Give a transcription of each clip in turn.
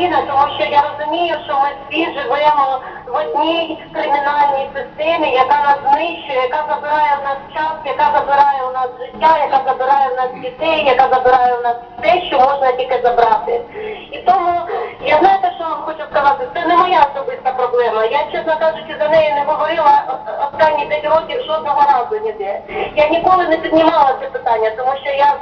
Україна, тому що я розумію, що ми всі живемо в одній кримінальній системі, яка нас знищує, яка забирає в нас час, яка забирає у нас життя, яка забирає в нас дітей, яка забирає у нас все, що можна тільки забрати. І тому я знаєте, що вам хочу сказати, це не моя особиста проблема. Я, чесно кажучи, за неї не говорила останні 5 років жодного разу ніде. Я ніколи не піднімала це питання, тому що я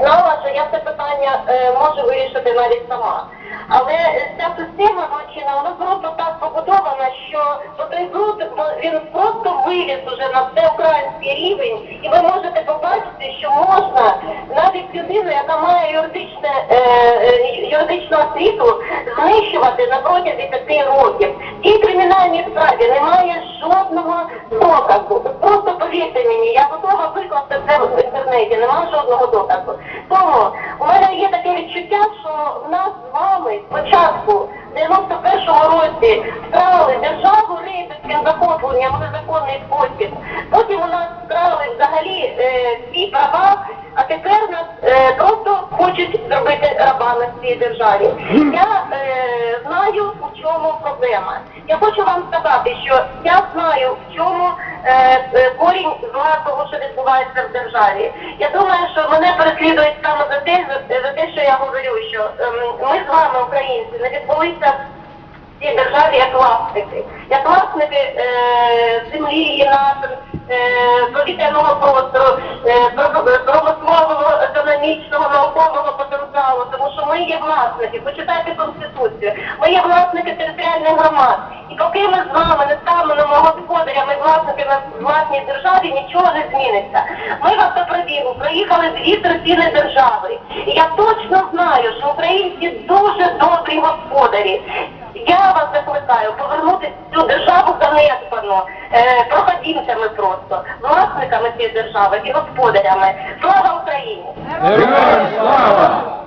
знала, що я це питання е, можу вирішити навіть сама. Але ця система злочинна, вона просто так побудована, що той бруд, він просто виліз уже на всеукраїнський рівень, і ви можете побачити, що можна навіть людину, яка має юридичне, е, е, юридичну освіту, знищувати на протязі п'яти років. Цій кримінальній справі немає жодного доказу. Просто повірте мені, я готова викласти це в інтернеті, немає жодного доказу. Тому у мене є таке відчуття, що в нас спочатку в 91-му році вкрали державу рейдерським захопленням в незаконний спосіб. Потім у нас вкрали взагалі е, всі права, а тепер нас е, просто хочуть зробити рабами в цій державі. Я е, знаю, у чому проблема. Я хочу вам сказати, що я знаю, в чому е, е, корінь зла того, що відбувається в державі. Я думаю, що мене переслідують саме за те, що я говорю, що ем, ми з вами, українці, не відбулися в цій державі як власники, як власники е, землі і нашим е, повітряного простору, е, промислового, економічного, наукового потенціалу, тому що ми є власники. Почитайте конституцію. Ми є власники територіальних громад. І поки ми з вами не станемо господарями, власниками в власній державі, нічого не зміниться. Ми в автопробігу проїхали дві третини держави. Українці дуже добрі господарі. Я вас закликаю повернути цю державу занедбану, е, проходімцями просто, власниками цієї держави і господарями. Слава Україні! Героям слава!